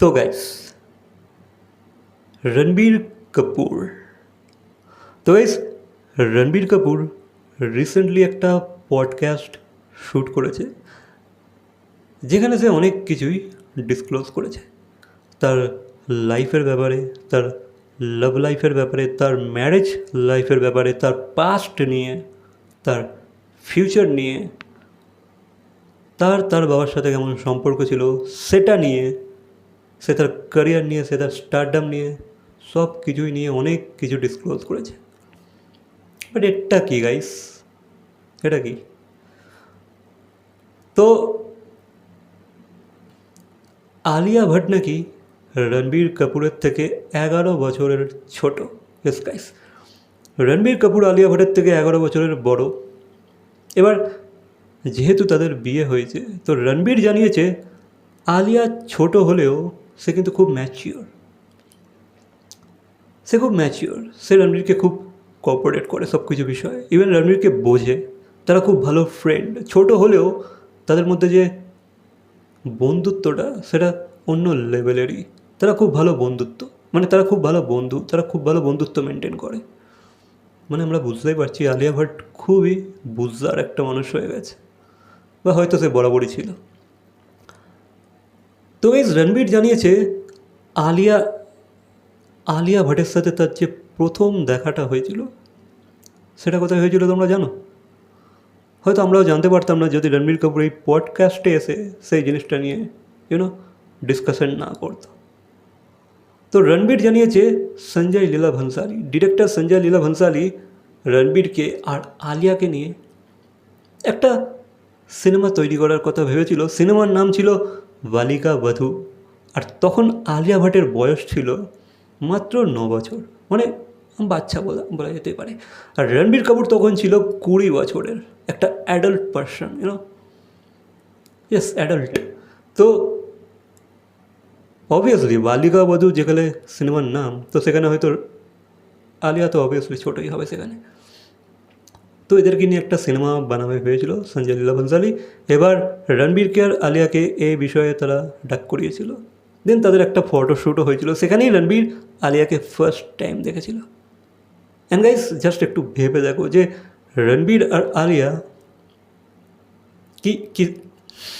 তো গাইস রণবীর কাপুর তো guys Ranbir Kapoor recently একটা পডকাস্ট শ্যুট করেছে, যেখানে সে অনেক কিছুই ডিসক্লোজ করেছে। তার লাইফের ব্যাপারে, তার লাভ লাইফের ব্যাপারে, তার ম্যারেজ লাইফের ব্যাপারে, তার পাস্ট নিয়ে, তার ফিউচার নিয়ে, তার তার বাবার সাথে কেমন সম্পর্ক ছিল, সেটা নিয়ে সে তার ক্যারিয়ার নিয়ে, সে তার স্টারডাম নিয়ে, সব কিছুই নিয়ে অনেক কিছু ডিসক্লোজ করেছে। বাট এটা কি গাইস এটা কি? তো আলিয়া ভট্ট নাকি রণবীর কাপুরের থেকে এগারো বছরের ছোট। ইয়েস গাইস রণবীর কাপুর আলিয়া ভট্টের থেকে এগারো বছরের বড়। এবার যেহেতু তাদের বিয়ে হয়েছে, তো রণবীর জানিয়েছে, আলিয়া ছোট হলেও সে কিন্তু খুব ম্যাচিওর সে খুব ম্যাচিওর সে রণবীরকে খুব কোঅপারেট করে সব কিছু বিষয়ে। ইভেন রণবীরকে বোঝে। তারা খুব ভালো ফ্রেন্ড ছোট হলেও তাদের মধ্যে যে বন্ধুত্বটা, সেটা অন্য লেভেলেরই তারা খুব ভালো বন্ধুত্ব। মানে তারা খুব ভালো বন্ধু। তারা খুব ভালো বন্ধুত্ব মেনটেন করে। মানে আমরা বুঝতেই পারছি, আলিয়া ভট্ট খুবই বুঝদার একটা মানুষ হয়ে গেছে। বা হয়তো সে বরাবরই ছিল। তো এই রণবীর জানিয়েছে আলিয়া আলিয়া ভট্টের সাথে তার যে প্রথম দেখাটা হয়েছিল সেটা কোথায় হয়েছিল তোমরা জানো হয়তো আমরাও জানতে পারতাম না যদি রণবীর কাপুর এই পডকাস্টে এসে সেই জিনিসটা নিয়ে ইউনো ডিসকাশন না করতো তো রণবীর জানিয়েছে সঞ্জয় লীলা ভনসালি ডিরেক্টর সঞ্জয় লীলা ভনসালি রণবীরকে আর আলিয়াকে নিয়ে একটা সিনেমা তৈরি করার কথা ভেবেছিল। সিনেমার নাম ছিল বালিকা বধু। আর তখন আলিয়া ভাটের বয়স ছিল মাত্র ন বছর। মানে বাচ্চা বলা বলা যেতে পারে। আর রণবীর কাপুর তখন ছিল কুড়ি বছরের একটা adult person you know yes adult তো অবভিয়াসলি বালিকা বধূ যেখানে সিনেমার নাম, তো সেখানে হয়তো আলিয়া তো অবভিয়াসলি ছোটোই হবে সেখানে। তো এদেরকে নিয়ে একটা সিনেমা বানাবে হয়েছিল সঞ্জয় লীলা বনসালি এবার রণবীরকে আর আলিয়াকে এই বিষয়ে তারা ডাক করিয়েছিল। দেন তাদের একটা ফটোশ্যুটও হয়েছিল। সেখানেই রণবীর আলিয়াকে ফার্স্ট টাইম দেখেছিল। অ্যান্ড গাইস জাস্ট একটু ভেবে দেখো যে রণবীর আর আলিয়া কি কি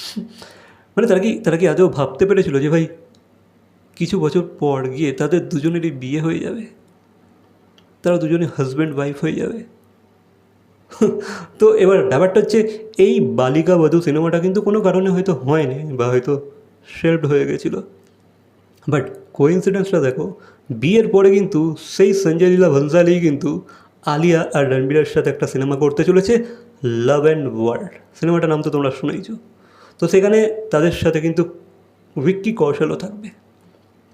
মানে তারা কি তারা কি আদৌ ভাবতে পেরেছিল যে ভাই কিছু বছর পর গিয়ে তাদের দুজনেরই বিয়ে হয়ে যাবে? তারা দুজনে হাজব্যান্ড ওয়াইফ হয়ে যাবে? তো এবার ব্যাপারটা হচ্ছে, এই বালিকা বধূ সিনেমাটা কিন্তু কোনো কারণে হয়তো হয়নি বা হয়তো শেল্ড হয়ে গেছিল। বাট কোইন্সিডেন্সটা দেখো, বিয়ের পরে কিন্তু সেই সঞ্জয় লীলা ভনসালি কিন্তু আলিয়া আর রণবীরের সাথে একটা সিনেমা করতে চলেছে লাভ অ্যান্ড ওয়ার্ল্ড সিনেমাটার নাম তো তোমরা শুনেইছো। তো সেখানে তাদের সাথে কিন্তু ভিক্কি কৌশলও থাকবে।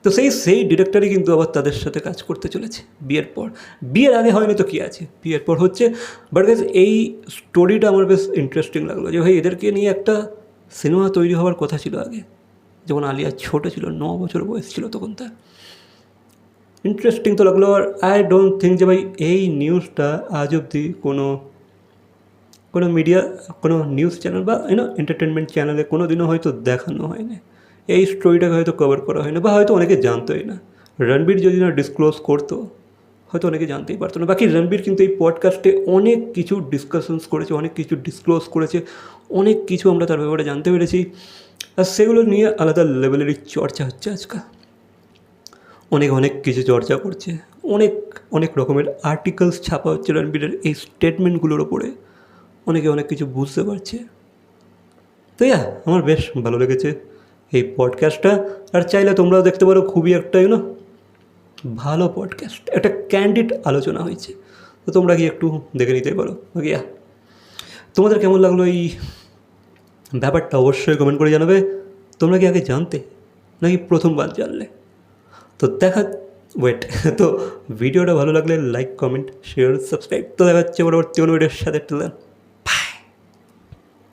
তো সেই সেই ডিরেক্টরই কিন্তু আবার তাদের সাথে কাজ করতে চলেছে, বিয়ের পর। বিয়ের আগে হয়নি তো কী আছে? বিয়ের পর হচ্ছে বাট গাইজ এই স্টোরিটা আমার বেশ ইন্টারেস্টিং লাগল যে, ভাই, এদেরকে নিয়ে একটা সিনেমা তৈরি হওয়ার কথা ছিল আগে। যখন আলিয়া ছোটো ছিল, ন বছর বয়স ছিল তখন তার। ইন্টারেস্টিং তো লাগল, আর আই ডোন্ট থিঙ্ক যে, ভাই, এই নিউজটা আজ অবধি কোনো কোনো মিডিয়া কোনো নিউজ চ্যানেল বা ইউনো এন্টারটেনমেন্ট চ্যানেলে কোনো দিনও হয়তো দেখানো হয়নি। এই স্টোরিটাকে হয়তো কভার করা হয় না বা হয়তো অনেকে জানতোই না। রণবীর যদি না ডিসক্লোজ করতো, হয়তো অনেকে জানতেই পারতো না। বাকি রণবীর কিন্তু এই পডকাস্টে অনেক কিছু ডিসকাশনস করেছে, অনেক কিছু ডিসক্লোজ করেছে, অনেক কিছু আমরা তার ব্যাপারে জানতে পেরেছি। আর সেগুলো নিয়ে আলাদা লেভেলেরই চর্চা হচ্ছে আজকাল অনেক অনেক কিছু চর্চা করছে। অনেক অনেক রকমের আর্টিকেলস ছাপা হচ্ছে রণবীরের এই স্টেটমেন্টগুলোর ওপরে অনেকে অনেক কিছু বুঝতে পারছে। তো ইয়া আমার বেশ ভালো লেগেছে। এই পডকাস্টটা আর চাইলে তোমরাও দেখতে পারো খুবই একটা ইউনো ভালো পডকাস্ট একটা ক্যান্ডিড আলোচনা হয়েছে। তো তোমরা কি একটু দেখে নিতে পারো। ইয়া তোমাদের কেমন লাগল এই ব্যাপারটা অবশ্যই কমেন্ট করে জানাবে। তোমরা কি আগে জানতে, নাকি প্রথমবার জানলে? তো দেখা ওয়েট তো ভিডিওটা ভালো লাগলে লাইক কমেন্ট শেয়ার সাবস্ক্রাইব তো দেখা যাচ্ছে পরবর্তী কোনো ভিডিওর সাথে।